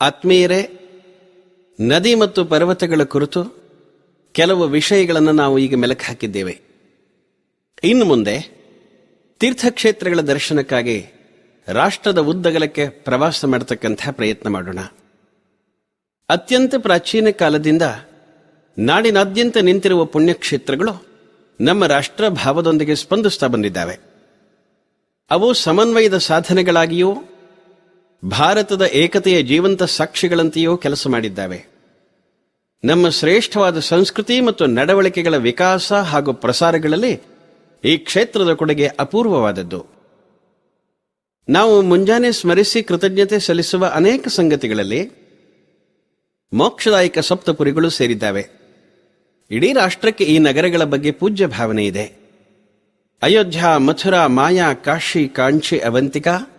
ಆತ್ಮೀಯರೇ, ನದಿ ಮತ್ತು ಪರ್ವತಗಳ ಕುರಿತು ಕೆಲವು ವಿಷಯಗಳನ್ನು ನಾವು ಈಗ ಮೆಲುಕು ಹಾಕಿದ್ದೇವೆ. ಇನ್ನು ಮುಂದೆ, ತೀರ್ಥಕ್ಷೇತ್ರಗಳ ದರ್ಶನಕ್ಕಾಗಿ ರಾಷ್ಟ್ರದ ಉದ್ದಗಲಕ್ಕೆ ಪ್ರವಾಸ ಮಾಡತಕ್ಕಂಥ ಪ್ರಯತ್ನ ಮಾಡೋಣ. ಅತ್ಯಂತ ಪ್ರಾಚೀನ ಕಾಲದಿಂದ ನಾಡಿನಾದ್ಯಂತ ನಿಂತಿರುವ ಪುಣ್ಯಕ್ಷೇತ್ರಗಳು ನಮ್ಮ ರಾಷ್ಟ್ರ ಭಾವದೊಂದಿಗೆ ಸ್ಪಂದಿಸ್ತಾ ಬಂದಿದ್ದಾವೆ. ಅವು ಸಮನ್ವಯದ ಸಾಧನೆಗಳಾಗಿಯೂ ಭಾರತದ ಏಕತೆಯ ಜೀವಂತ ಸಾಕ್ಷಿಗಳಂತೆಯೂ ಕೆಲಸ ಮಾಡಿದ್ದಾವೆ. ನಮ್ಮ ಶ್ರೇಷ್ಠವಾದ ಸಂಸ್ಕೃತಿ ಮತ್ತು ನಡವಳಿಕೆಗಳ ವಿಕಾಸ ಹಾಗೂ ಪ್ರಸಾರಗಳಲ್ಲಿ ಈ ಕ್ಷೇತ್ರದ ಕೊಡುಗೆ ಅಪೂರ್ವವಾದದ್ದು. ನಾವು ಮುಂಜಾನೆ ಸ್ಮರಿಸಿ ಕೃತಜ್ಞತೆ ಸಲ್ಲಿಸುವ ಅನೇಕ ಸಂಗತಿಗಳಲ್ಲಿ ಮೋಕ್ಷದಾಯಕ ಸಪ್ತಪುರಿಗಳು ಸೇರಿದ್ದಾವೆ. ಇಡೀ ರಾಷ್ಟ್ರಕ್ಕೆ ಈ ನಗರಗಳ ಬಗ್ಗೆ ಪೂಜ್ಯ ಭಾವನೆ ಇದೆ. ಅಯೋಧ್ಯ, ಮಥುರಾ, ಮಾಯಾ, ಕಾಶಿ, ಕಾಂಚಿ, ಅವಂತಿಕಾ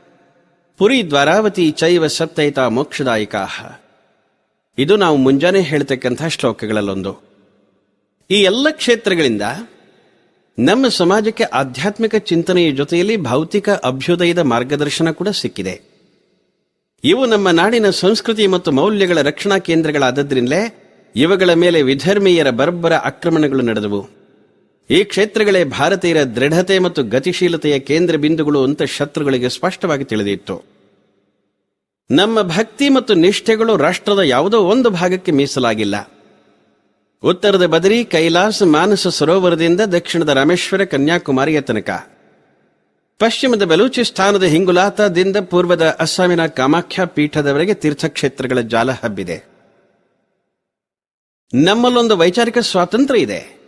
ಪುರಿ ದ್ವಾರಾವತಿ ಚೈವ ಸಪ್ತೈತ ಮೋಕ್ಷದಾಯಿಕ ಇದು ನಾವು ಮುಂಜಾನೆ ಹೇಳ್ತಕ್ಕಂಥ ಶ್ಲೋಕಗಳಲ್ಲೊಂದು. ಈ ಎಲ್ಲ ಕ್ಷೇತ್ರಗಳಿಂದ ನಮ್ಮ ಸಮಾಜಕ್ಕೆ ಆಧ್ಯಾತ್ಮಿಕ ಚಿಂತನೆಯ ಜೊತೆಯಲ್ಲಿ ಭೌತಿಕ ಅಭ್ಯುದಯದ ಮಾರ್ಗದರ್ಶನ ಕೂಡ ಸಿಕ್ಕಿದೆ. ಇವು ನಮ್ಮ ನಾಡಿನ ಸಂಸ್ಕೃತಿ ಮತ್ತು ಮೌಲ್ಯಗಳ ರಕ್ಷಣಾ ಕೇಂದ್ರಗಳಾದದ್ರಿಂದಲೇ ಇವುಗಳ ಮೇಲೆ ವಿಧರ್ಮೀಯರ ಬರ್ಬರ ಆಕ್ರಮಣಗಳು ನಡೆದವು. ಈ ಕ್ಷೇತ್ರಗಳೇ ಭಾರತೀಯರ ದೃಢತೆ ಮತ್ತು ಗತಿಶೀಲತೆಯ ಕೇಂದ್ರ ಬಿಂದುಗಳು ಅಂತ ಶತ್ರುಗಳಿಗೆ ಸ್ಪಷ್ಟವಾಗಿ ತಿಳಿದಿತ್ತು. ನಮ್ಮ ಭಕ್ತಿ ಮತ್ತು ನಿಷ್ಠೆಗಳು ರಾಷ್ಟ್ರದ ಯಾವುದೋ ಒಂದು ಭಾಗಕ್ಕೆ ಮೀಸಲಾಗಿಲ್ಲ. ಉತ್ತರದ ಬದರಿ, ಕೈಲಾಸ, ಮಾನಸ ಸರೋವರದಿಂದ ದಕ್ಷಿಣದ ರಾಮೇಶ್ವರ ಕನ್ಯಾಕುಮಾರಿಯ ತನಕ. ಪಶ್ಚಿಮದ ಬಲೂಚಿಸ್ತಾನದ ಹಿಂಗುಲಾತದಿಂದ ಪೂರ್ವದ ಅಸ್ಸಾಮಿನ ಕಾಮಾಖ್ಯ ಪೀಠದವರೆಗೆ ತೀರ್ಥಕ್ಷೇತ್ರಗಳ ಜಾಲ ಹಬ್ಬಿದೆ. ನಮ್ಮಲ್ಲೊಂದು ವೈಚಾರಿಕ ಸ್ವಾತಂತ್ರ್ಯ ಇದೆ.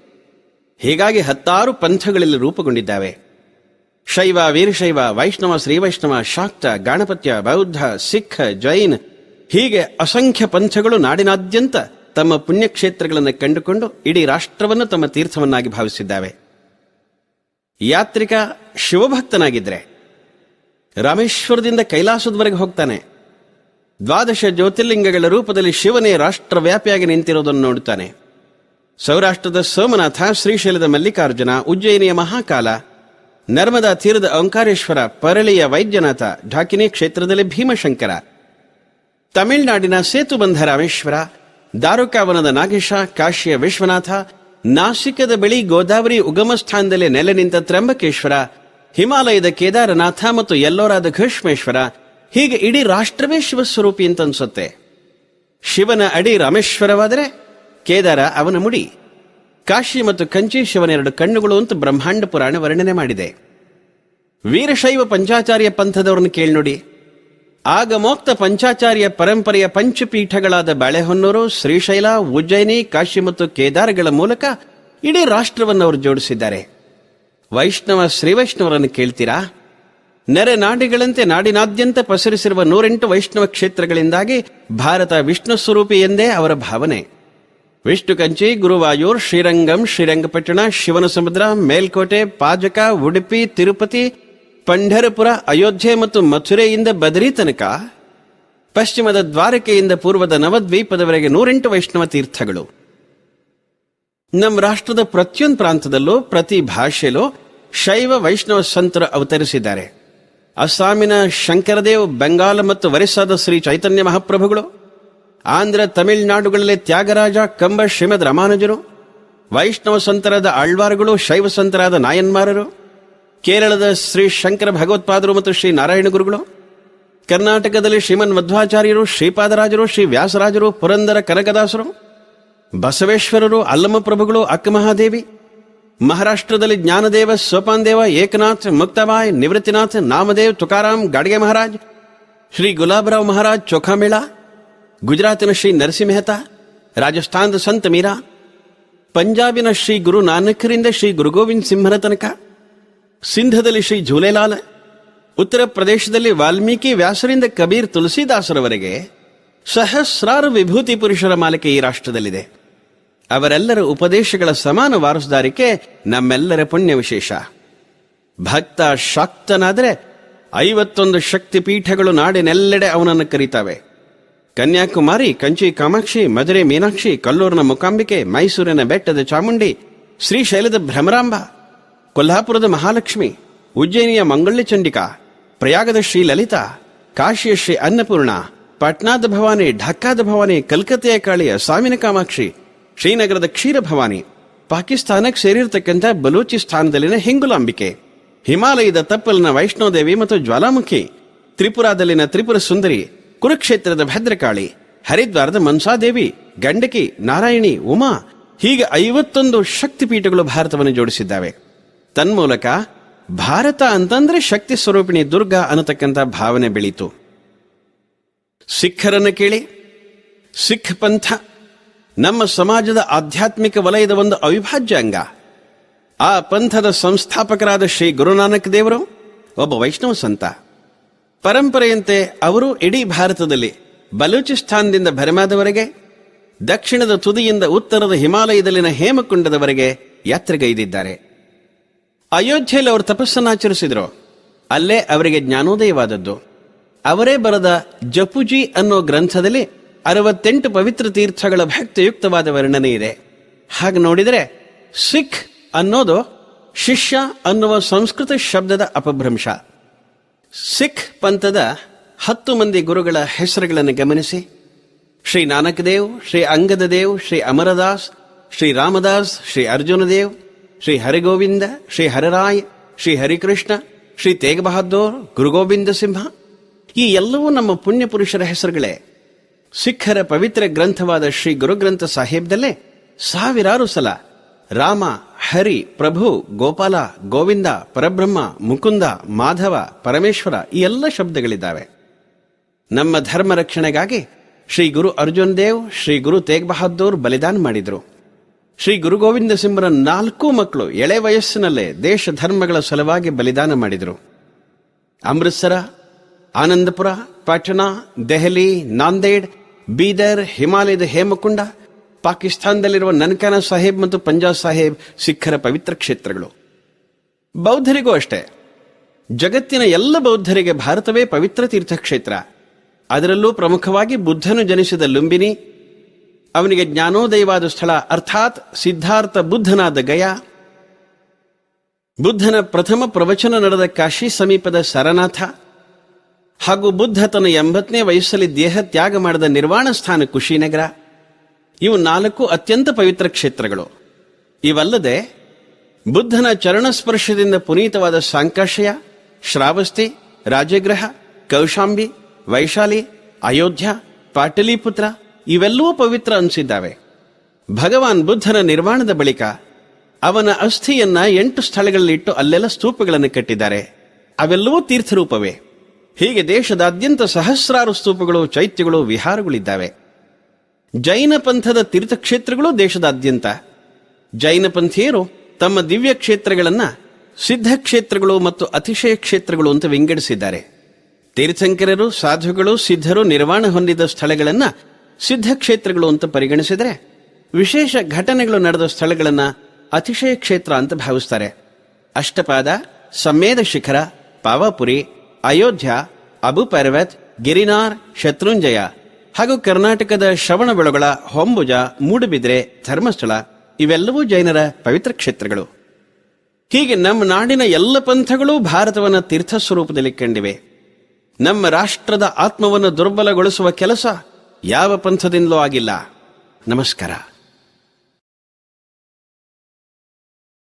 ಹೀಗಾಗಿ ಹತ್ತಾರು ಪಂಥಗಳಲ್ಲಿ ರೂಪುಗೊಂಡಿದ್ದಾವೆ. ಶೈವ, ವೀರಶೈವ, ವೈಷ್ಣವ, ಶ್ರೀವೈಷ್ಣವ, ಶಾಕ್ತ, ಗಾಣಪತ್ಯ, ಬೌದ್ಧ, ಸಿಖ್, ಜೈನ್ ಹೀಗೆ ಅಸಂಖ್ಯ ಪಂಥಗಳು ನಾಡಿನಾದ್ಯಂತ ತಮ್ಮ ಪುಣ್ಯಕ್ಷೇತ್ರಗಳನ್ನು ಕಂಡುಕೊಂಡು ಇಡೀ ರಾಷ್ಟ್ರವನ್ನು ತಮ್ಮ ತೀರ್ಥವನ್ನಾಗಿ ಭಾವಿಸಿದ್ದಾವೆ. ಯಾತ್ರಿಕ ಶಿವಭಕ್ತನಾಗಿದ್ರೆ ರಾಮೇಶ್ವರದಿಂದ ಕೈಲಾಸದವರೆಗೆ ಹೋಗ್ತಾನೆ. ದ್ವಾದಶ ಜ್ಯೋತಿರ್ಲಿಂಗಗಳ ರೂಪದಲ್ಲಿ ಶಿವನೇ ರಾಷ್ಟ್ರವ್ಯಾಪಿಯಾಗಿ ನಿಂತಿರೋದನ್ನು ನೋಡುತ್ತಾನೆ. ಸೌರಾಷ್ಟ್ರದ ಸೋಮನಾಥ ಶ್ರೀಶೈಲದ ಮಲ್ಲಿಕಾರ್ಜುನ, ಉಜ್ಜಯಿನಿಯ ಮಹಾಕಾಲ, ನರ್ಮದಾ ತೀರದ ಓಂಕಾರೇಶ್ವರ, ಪರಳಿಯ ವೈದ್ಯನಾಥ, ಢಾಕಿನಿ ಕ್ಷೇತ್ರದಲ್ಲಿ ಭೀಮಶಂಕರ, ತಮಿಳುನಾಡಿನ ಸೇತುಬಂಧ ರಾಮೇಶ್ವರ, ದಾರುಕಾವನದ ನಾಗೇಶ, ಕಾಶಿಯ ವಿಶ್ವನಾಥ, ನಾಸಿಕದ ಬಳಿ ಗೋದಾವರಿ ಉಗಮ ಸ್ಥಾನದಲ್ಲಿ ನೆಲೆ ನಿಂತ ತ್ರಂಬಕೇಶ್ವರ ಹಿಮಾಲಯದ ಕೇದಾರನಾಥ ಮತ್ತು ಎಲ್ಲೋರಾದ ಘೋಷ್ಮೇಶ್ವರ, ಹೀಗೆ ಇಡೀ ರಾಷ್ಟ್ರವೇ ಶಿವಸ್ವರೂಪಿ ಅಂತ ಅನ್ಸುತ್ತೆ. ಶಿವನ ಅಡಿ ರಾಮೇಶ್ವರವಾದರೆ ಕೇದಾರ ಅವನ ಮುಡಿ. ಕಾಶಿ ಮತ್ತು ಕಂಚಿ ಶಿವನ ಎರಡು ಕಣ್ಣುಗಳು ಅಂತ ಬ್ರಹ್ಮಾಂಡ ಪುರಾಣ ವರ್ಣನೆ ಮಾಡಿದೆ. ವೀರಶೈವ ಪಂಚಾಚಾರ್ಯ ಪಂಥದವರನ್ನು ಕೇಳಿ ನೋಡಿ. ಆಗಮೋಕ್ತ ಪಂಚಾಚಾರ್ಯ ಪರಂಪರೆಯ ಪಂಚಪೀಠಗಳಾದ ಬಾಳೆಹೊನ್ನೂರು, ಶ್ರೀಶೈಲ, ಉಜ್ಜಯಿನಿ, ಕಾಶಿ ಮತ್ತು ಕೇದಾರಗಳ ಮೂಲಕ ಇಡೀ ರಾಷ್ಟ್ರವನ್ನು ಅವರು ಜೋಡಿಸಿದ್ದಾರೆ. ವೈಷ್ಣವ, ಶ್ರೀವೈಷ್ಣವರನ್ನು ಕೇಳ್ತೀರಾ? ನೆರೆ ನಾಡಿಗಳಂತೆ ನಾಡಿನಾದ್ಯಂತ ಪಸರಿಸಿರುವ ನೂರೆಂಟು ವೈಷ್ಣವ ಕ್ಷೇತ್ರಗಳಿಂದಾಗಿ ಭಾರತ ವಿಷ್ಣು ಸ್ವರೂಪಿ ಎಂದೇ ಅವರ ಭಾವನೆ. ವಿಷ್ಣು ಕಂಚಿ ಗುರುವಾಯೂರ್, ಶ್ರೀರಂಗಂ, ಶ್ರೀರಂಗಪಟ್ಟಣ ಶಿವನ ಸಮುದ್ರ ಮೇಲ್ಕೋಟೆ, ಪಾಜಕ, ಉಡುಪಿ, ತಿರುಪತಿ, ಪಂಢರಪುರ, ಅಯೋಧ್ಯೆ ಮತ್ತು ಮಥುರೆಯಿಂದ ಬದರಿ ತನಕ ಪಶ್ಚಿಮದ ದ್ವಾರಕೆಯಿಂದ ಪೂರ್ವದ ನವದ್ವೀಪದವರೆಗೆ ನೂರೆಂಟು ವೈಷ್ಣವ ತೀರ್ಥಗಳು. ನಮ್ಮ ರಾಷ್ಟ್ರದ ಪ್ರತಿಯೊಂದು ಪ್ರಾಂತದಲ್ಲೂ ಪ್ರತಿ ಭಾಷೆಯಲ್ಲೂ ಶೈವ ವೈಷ್ಣವ ಸಂತರು ಅವತರಿಸಿದ್ದಾರೆ. ಅಸ್ಸಾಮಿನ ಶಂಕರದೇವ್, ಬೆಂಗಾಲ ಮತ್ತು ಒರಿಸ್ಸಾದ ಶ್ರೀ ಚೈತನ್ಯ ಮಹಾಪ್ರಭುಗಳು. ಆಂಧ್ರ ತಮಿಳುನಾಡುಗಳಲ್ಲಿ ತ್ಯಾಗರಾಜ, ಕಂಬ, ಶ್ರೀಮದ್ ರಾಮಾನುಜರು, ವೈಷ್ಣವ ಸಂತರಾದ ಆಳ್ವಾರುಗಳು, ಶೈವ ಸಂತರಾದ ನಾಯನ್ಮಾರರು, ಕೇರಳದ ಶ್ರೀ ಶಂಕರ ಭಗವತ್ಪಾದರು ಮತ್ತು ಶ್ರೀ ನಾರಾಯಣ ಗುರುಗಳು, ಕರ್ನಾಟಕದಲ್ಲಿ ಶ್ರೀಮನ್ ಮಧ್ವಾಚಾರ್ಯರು, ಶ್ರೀಪಾದರಾಜರು, ಶ್ರೀ ವ್ಯಾಸರಾಜರು, ಪುರಂದರ ಕನಕದಾಸರು, ಬಸವೇಶ್ವರರು ಅಲ್ಲಮ ಪ್ರಭುಗಳು, ಅಕ್ಕಮಹಾದೇವಿ, ಮಹಾರಾಷ್ಟ್ರದಲ್ಲಿ ಜ್ಞಾನದೇವ, ಸೋಪಾನ್ದೇವ, ಏಕನಾಥ್, ಮುಕ್ತಬಾಯ್, ನಿವೃತ್ತಿನಾಥ್, ನಾಮದೇವ್, ತುಕಾರಾಮ್, ಗಾಡ್ಗೆ ಮಹಾರಾಜ್, ಶ್ರೀ ಗುಲಾಬರಾವ್ ಮಹಾರಾಜ್, ಚೋಖಾಮೇಳ ಗುಜರಾತಿನ ಶ್ರೀ ನರಸಿಂಹ ಮೆಹತಾ, ರಾಜಸ್ಥಾನದ ಸಂತ ಮೀರಾ, ಪಂಜಾಬಿನ ಶ್ರೀ ಗುರು ನಾನಕರಿಂದ ಶ್ರೀ ಗುರು ಗೋವಿಂದ್ ಸಿಂಹರ ತನಕ, ಸಿಂಧದಲ್ಲಿ ಶ್ರೀ ಝೂಲೆಲಾಲ್, ಉತ್ತರ ಪ್ರದೇಶದಲ್ಲಿ ವಾಲ್ಮೀಕಿ ವ್ಯಾಸರಿಂದ ಕಬೀರ್ ತುಳಸಿದಾಸರವರೆಗೆ ಸಹಸ್ರಾರು ವಿಭೂತಿ ಪುರುಷರ ಮಾಲಿಕೆ ಈ ರಾಷ್ಟ್ರದಲ್ಲಿದೆ. ಅವರೆಲ್ಲರ ಉಪದೇಶಗಳ ಸಮಾನ ವಾರಸುದಾರಿಕೆ ನಮ್ಮೆಲ್ಲರ ಪುಣ್ಯ ವಿಶೇಷ. ಭಕ್ತ ಶಾಕ್ತನಾದರೆ ಐವತ್ತೊಂದು ಶಕ್ತಿ ಪೀಠಗಳು ನಾಡಿನೆಲ್ಲೆಡೆ ಅವನನ್ನು ಕರೀತಾವೆ. ಕನ್ಯಾಕುಮಾರಿ, ಕಂಚಿ ಕಾಮಾಕ್ಷಿ, ಮಧುರೆ ಮೀನಾಕ್ಷಿ, ಕಲ್ಲೂರಿನ ಮುಕಾಂಬಿಕೆ, ಮೈಸೂರಿನ ಬೆಟ್ಟದ ಚಾಮುಂಡಿ ಶ್ರೀಶೈಲದ ಭ್ರಮರಾಂಬ, ಕೊಲ್ಹಾಪುರದ ಮಹಾಲಕ್ಷ್ಮಿ, ಉಜ್ಜಯಿನಿಯ ಮಂಗಳ್ಯ ಚಂಡಿಕಾ, ಪ್ರಯಾಗದ ಶ್ರೀ ಲಲಿತಾ, ಕಾಶಿಯ ಶ್ರೀ ಅನ್ನಪೂರ್ಣ, ಪಟ್ನಾದ ಭವಾನಿ, ಢಾಕಾದ ಭವಾನಿ, ಕಲ್ಕತ್ತೆಯ ಕಾಳಿಯ ಸಾವಿನ ಕಾಮಾಕ್ಷಿ, ಶ್ರೀನಗರದ ಕ್ಷೀರ ಭವಾನಿ, ಪಾಕಿಸ್ತಾನಕ್ಕೆ ಸೇರಿರ್ತಕ್ಕಂಥ ಬಲೂಚಿಸ್ತಾನದಲ್ಲಿನ ಹೆಂಗುಲಾಂಬಿಕೆ, ಹಿಮಾಲಯದ ತಪ್ಪಲಿನ ವೈಷ್ಣೋದೇವಿ ಮತ್ತು ಜ್ವಾಲಾಮುಖಿ, ತ್ರಿಪುರಾದಲ್ಲಿನ ತ್ರಿಪುರ ಸುಂದರಿ ಕುರುಕ್ಷೇತ್ರದ ಭದ್ರಕಾಳಿ, ಹರಿದ್ವಾರದ ಮನ್ಸಾದೇವಿ, ಗಂಡಕಿ, ನಾರಾಯಣಿ, ಉಮಾ, ಹೀಗೆ ಐವತ್ತೊಂದು ಶಕ್ತಿಪೀಠಗಳು ಭಾರತವನ್ನು ಜೋಡಿಸಿದ್ದಾವೆ. ತನ್ಮೂಲಕ ಭಾರತ ಅಂತಂದ್ರೆ ಶಕ್ತಿ ಸ್ವರೂಪಿಣಿ ದುರ್ಗಾ ಅನ್ನತಕ್ಕಂಥ ಭಾವನೆ ಬೆಳೀತು. ಸಿಖ್ಖರನ್ನು ಕೇಳಿ. ಸಿಖ್ ಪಂಥ, ನಮ್ಮ ಸಮಾಜದ ಆಧ್ಯಾತ್ಮಿಕ ವಲಯದ ಒಂದು ಅವಿಭಾಜ್ಯ ಅಂಗ. ಆ ಪಂಥದ ಸಂಸ್ಥಾಪಕರಾದ ಶ್ರೀ ಗುರುನಾನಕ್ ದೇವರು, ಒಬ್ಬ ವೈಷ್ಣವ ಸಂತ. ಪರಂಪರೆಯಂತೆ ಅವರು ಇಡೀ ಭಾರತದಲ್ಲಿ ಬಲೂಚಿಸ್ತಾನದಿಂದ ಭರಮಾದವರೆಗೆ, ದಕ್ಷಿಣದ ತುದಿಯಿಂದ ಉತ್ತರದ ಹಿಮಾಲಯದಲ್ಲಿನ ಹೇಮಕುಂಡದವರೆಗೆ ಯಾತ್ರೆಗೈದಿದ್ದಾರೆ. ಅಯೋಧ್ಯೆಯಲ್ಲಿ ಅವರು ತಪಸ್ಸನ್ನಾಚರಿಸಿದರು ಅಲ್ಲೇ ಅವರಿಗೆ ಜ್ಞಾನೋದಯವಾದದ್ದು. ಅವರೇ ಬರೆದ ಜಪುಜಿ ಅನ್ನೋ ಗ್ರಂಥದಲ್ಲಿ ಅರವತ್ತೆಂಟು ಪವಿತ್ರ ತೀರ್ಥಗಳ ಭಕ್ತಿಯುಕ್ತವಾದ ವರ್ಣನೆ ಇದೆ. ಹಾಗೆ ನೋಡಿದರೆ ಸಿಖ್ ಅನ್ನೋದು ಶಿಷ್ಯ ಅನ್ನುವ ಸಂಸ್ಕೃತ ಶಬ್ದದ ಅಪಭ್ರಂಶ. ಸಿಖ್ ಪಂಥದ ಹತ್ತು ಮಂದಿ ಗುರುಗಳ ಹೆಸರುಗಳನ್ನು ಗಮನಿಸಿ. ಶ್ರೀ ನಾನಕ್ ದೇವ್, ಶ್ರೀ ಅಂಗದ ದೇವ್, ಶ್ರೀ ಅಮರದಾಸ್, ಶ್ರೀ ರಾಮದಾಸ್, ಶ್ರೀ ಅರ್ಜುನ ದೇವ್, ಶ್ರೀ ಹರಿಗೋವಿಂದ, ಶ್ರೀ ಹರರಾಯ್, ಶ್ರೀ ಹರಿಕೃಷ್ಣ, ಶ್ರೀ ತೇಗ್ ಬಹದ್ದೂರ್ ಗುರುಗೋವಿಂದ ಸಿಂಹ. ಈ ಎಲ್ಲವೂ ನಮ್ಮ ಪುಣ್ಯ ಪುರುಷರ ಹೆಸರುಗಳೇ. ಸಿಖ್ಖರ ಪವಿತ್ರ ಗ್ರಂಥವಾದ ಶ್ರೀ ಗುರುಗ್ರಂಥ ಸಾಹೇಬ್ದಲ್ಲೇ ಸಾವಿರಾರು ಸಲ ರಾಮ ಹರಿ, ಪ್ರಭು, ಗೋಪಾಲ, ಗೋವಿಂದ, ಪರಬ್ರಹ್ಮ, ಮುಕುಂದ, ಮಾಧವ, ಪರಮೇಶ್ವರ ಈ ಎಲ್ಲ ಶಬ್ದಗಳಿದ್ದಾವೆ. ನಮ್ಮ ಧರ್ಮ ರಕ್ಷಣೆಗಾಗಿ ಶ್ರೀ ಗುರು ಅರ್ಜುನ್ ದೇವ್, ಶ್ರೀ ಗುರು ತೇಗ್ ಬಹದ್ದೂರ್ ಬಲಿದಾನ ಮಾಡಿದರು. ಶ್ರೀ ಗುರು ಗೋವಿಂದ ಸಿಂಹರ ನಾಲ್ಕು ಮಕ್ಕಳು ಎಳೆ ವಯಸ್ಸಿನಲ್ಲೇ ದೇಶ ಧರ್ಮಗಳ ಸಲುವಾಗಿ ಬಲಿದಾನ ಮಾಡಿದರು. ಅಮೃತ್ಸರ, ಆನಂದಪುರ, ಪಾಟ್ನಾ, ದೆಹಲಿ, ನಾಂದೇಡ್, ಬೀದರ್, ಹಿಮಾಲಯದ ಹೇಮಕುಂಡ ಪಾಕಿಸ್ತಾನದಲ್ಲಿರುವ ನನ್ಕಾನ ಸಾಹೇಬ್ ಮತ್ತು ಪಂಜಾಬ್ ಸಾಹೇಬ್ ಸಿಖ್ಖರ ಪವಿತ್ರ ಕ್ಷೇತ್ರಗಳು. ಬೌದ್ಧರಿಗೂ ಅಷ್ಟೇ. ಜಗತ್ತಿನ ಎಲ್ಲ ಬೌದ್ಧರಿಗೆ ಭಾರತವೇ ಪವಿತ್ರ ತೀರ್ಥಕ್ಷೇತ್ರ. ಅದರಲ್ಲೂ ಪ್ರಮುಖವಾಗಿ ಬುದ್ಧನು ಜನಿಸಿದ ಲುಂಬಿನಿ, ಅವನಿಗೆ ಜ್ಞಾನೋದಯವಾದ ಸ್ಥಳ ಅರ್ಥಾತ್ ಸಿದ್ಧಾರ್ಥ ಬುದ್ಧನಾದ ಗಯಾ. ಬುದ್ಧನ ಪ್ರಥಮ ಪ್ರವಚನ ನಡೆದ ಕಾಶಿ ಸಮೀಪದ ಸರನಾಥ ಹಾಗೂ ಬುದ್ಧ ತನ್ನ ಎಂಬತ್ತನೇ ವಯಸ್ಸಲ್ಲಿ ದೇಹ ತ್ಯಾಗ ಮಾಡಿದ ನಿರ್ವಾಣ ಸ್ಥಾನ ಕುಶಿನಗರ. ಇವು ನಾಲ್ಕು ಅತ್ಯಂತ ಪವಿತ್ರ ಕ್ಷೇತ್ರಗಳು. ಇವಲ್ಲದೆ, ಬುದ್ಧನ ಚರಣಸ್ಪರ್ಶದಿಂದ ಪುನೀತವಾದ ಸಾಂಕಾಶಯ, ಶ್ರಾವಸ್ತಿ, ರಾಜಗ್ರಹ, ಕೌಶಾಂಬಿ, ವೈಶಾಲಿ, ಅಯೋಧ್ಯ, ಪಾಟಲಿಪುತ್ರ ಇವೆಲ್ಲವೂ ಪವಿತ್ರ ಅನಿಸಿದ್ದಾವೆ. ಭಗವಾನ್ ಬುದ್ಧನ ನಿರ್ಮಾಣದ ಬಳಿಕ ಅವನ ಅಸ್ಥಿಯನ್ನ ಎಂಟು ಸ್ಥಳಗಳಲ್ಲಿಟ್ಟು ಅಲ್ಲೆಲ್ಲ ಸ್ತೂಪಗಳನ್ನು ಕಟ್ಟಿದ್ದಾರೆ. ಅವೆಲ್ಲವೂ ತೀರ್ಥರೂಪವೇ. ಹೀಗೆ ದೇಶದಾದ್ಯಂತ ಸಹಸ್ರಾರು ಸ್ತೂಪಗಳು, ಚೈತ್ಯಗಳು, ವಿಹಾರಗಳಿದ್ದಾವೆ. ಜೈನ ಪಂಥದ ತೀರ್ಥಕ್ಷೇತ್ರಗಳು ದೇಶದಾದ್ಯಂತ. ಜೈನ ಪಂಥೀಯರು ತಮ್ಮ ದಿವ್ಯ ಕ್ಷೇತ್ರಗಳನ್ನು ಸಿದ್ಧಕ್ಷೇತ್ರಗಳು ಮತ್ತು ಅತಿಶಯ ಕ್ಷೇತ್ರಗಳು ಅಂತ ವಿಂಗಡಿಸಿದ್ದಾರೆ. ತೀರ್ಥಂಕರರು, ಸಾಧುಗಳು, ಸಿದ್ಧರು ನಿರ್ವಾಣ ಹೊಂದಿದ ಸ್ಥಳಗಳನ್ನು ಸಿದ್ಧಕ್ಷೇತ್ರಗಳು ಅಂತ ಪರಿಗಣಿಸಿದರೆ, ವಿಶೇಷ ಘಟನೆಗಳು ನಡೆದ ಸ್ಥಳಗಳನ್ನು ಅತಿಶಯ ಕ್ಷೇತ್ರ ಅಂತ ಭಾವಿಸ್ತಾರೆ. ಅಷ್ಟಪಾದ ಸಮೇದ ಶಿಖರ, ಪಾವಾಪುರಿ, ಅಯೋಧ್ಯ, ಅಬು ಪರ್ವತ್, ಗಿರಿನಾರ್, ಶತ್ರುಂಜಯ ಹಾಗೂ ಕರ್ನಾಟಕದ ಶ್ರವಣಬೆಳಗೊಳ ಹೊಂಬುಜ, ಮೂಡುಬಿದ್ರೆ, ಧರ್ಮಸ್ಥಳ, ಇವೆಲ್ಲವೂ ಜೈನರ ಪವಿತ್ರ ಕ್ಷೇತ್ರಗಳು. ಹೀಗೆ ನಮ್ಮ ನಾಡಿನ ಎಲ್ಲ ಪಂಥಗಳೂ ಭಾರತವನ್ನು ತೀರ್ಥ ಸ್ವರೂಪದಲ್ಲಿ ಕಂಡಿವೆ. ನಮ್ಮ ರಾಷ್ಟ್ರದ ಆತ್ಮವನ್ನು ದುರ್ಬಲಗೊಳಿಸುವ ಕೆಲಸ ಯಾವ ಪಂಥದಿಂದಲೂ ಆಗಿಲ್ಲ. ನಮಸ್ಕಾರ.